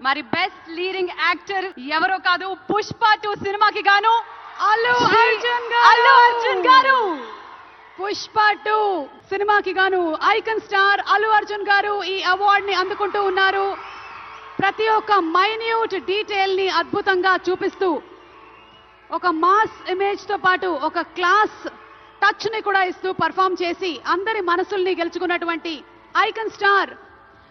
మరి best leading actor ఎవరో కాదు పుష్ప టూ సినిమాకి గాను అల్లు అర్జున్ అల్లు అర్జున్ గారు! పుష్ప టూ సినిమాకి గాను ఐకన్ స్టార్ అల్లు అర్జున్ గారు ఈ అవార్డ్ని అందుకుంటూ ఉన్నారు. ప్రతి ఒక్క మైన్యూట్ డీటెయిల్ని అద్భుతంగా చూపిస్తూ ఒక మాస్ ఇమేజ్తో పాటు ఒక క్లాస్ టచ్ని కూడా ఇస్తూ పర్ఫామ్ చేసి అందరి మనసుల్ని గెలుచుకున్నటువంటి icon star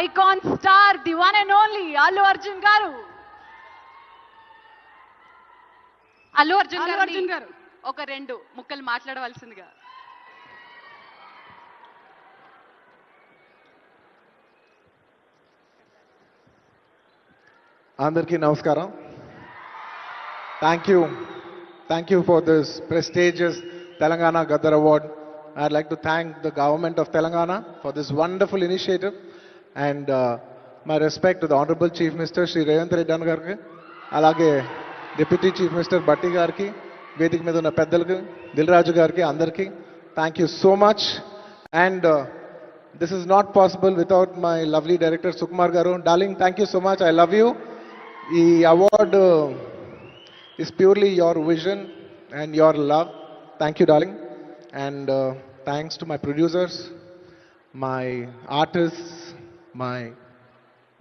icon star the one and only Allu Arjun గారు. అల్లు అర్జున్ అర్జున్ గారు. ఒక రెండు ముక్కలు మాట్లాడవలసిందిగా. అందరికీ నమస్కారం. Thank you thank you for this prestigious Telangana Gaddar award I'd like to thank the government of Telangana for this wonderful initiative and my respect the honourable chief minister Shri Revanth Reddy అన్న గారికి అలాగే deputy chief minister బట్టి గారికి వేదిక మీద ఉన్న పెద్దలకి దిల్రాజు గారికి అందరికీ thank you so much and this is not possible without my lovely director Sukumar గారు darling thank you so much I love you ఈ award is purely your vision and your love thank you darling and thanks to my producers my artist my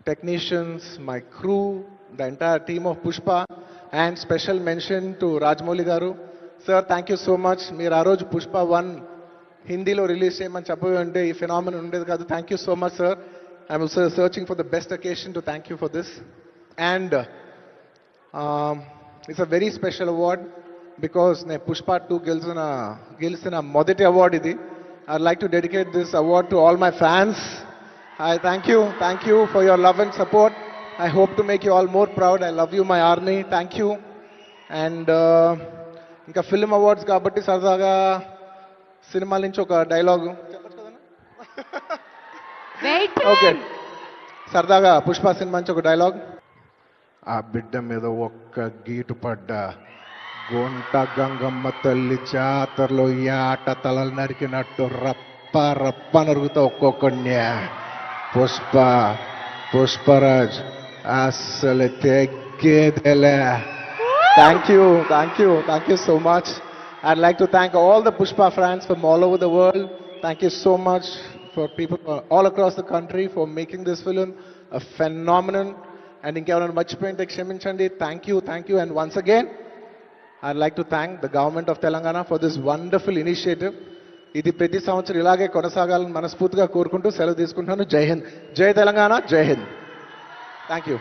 technicians, my crew, the entire team of Pushpa, and special mention to Rajmouli Garu. Sir thank you so much మీరు ఆ రోజు Pushpa one హిందీలో release చేయమని చెప్పి అంటే ఈ phenomenon ఉండేది కాదు. Thank you so much sir I'm searching for the best occasion to thank you for this and it's a very special award because నేను పుష్ప టూ గెలిచిన గెలిచిన మొదటి అవార్డ్ ఇది. I like to dedicate this award to all my fans Hi, thank you. Thank you for your love and support. I hope to make you all more proud. I love you, my army. Thank you. And uh, ఇంకా film awards కాబట్టి సరదాగా సినిమాల నుంచి ఒక dialogue wait okay సరదాగా Pushpa cinema నుంచి ఒక dialogue ఆ బిడ్డ మీద ఒక్క గీటు పడ్డా గొంట గంగమ్మ తల్లి జాతరలో ఈ ఆట తలలు నరికినట్టు రప్ప రప్ప నరుగుతా ఒక్కొక్కడిని పుష్ప పుష్పరాజ్ అసలు తెగ్గేదెలే thank you thank you thank you so much I'd like to thank all the Pushpa fans from all over the world. Thank you so much for people all across the country for making this film a phenomenon. And ఇంకెవరైనా మర్చిపోయింటే క్షమించండి thank you thank you and once again I like to thank the government of Telangana for this wonderful initiative ఇది ప్రతి సంవత్సరం ఇలాగే కొనసాగాలని మనస్ఫూర్తిగా కోరుకుంటూ సెలవు తీసుకుంటున్నాను. జై హింద్. జై తెలంగాణ. జై Hind. Thank you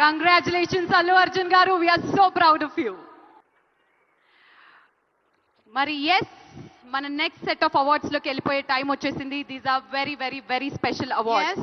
congratulations Allu Arjun గారు. We're so proud of you మరి ఎస్ మన నెక్స్ట్ సెట్ ఆఫ్ అవార్డ్స్లోకి వెళ్ళిపోయే టైం వచ్చేసింది. These are very very very special awards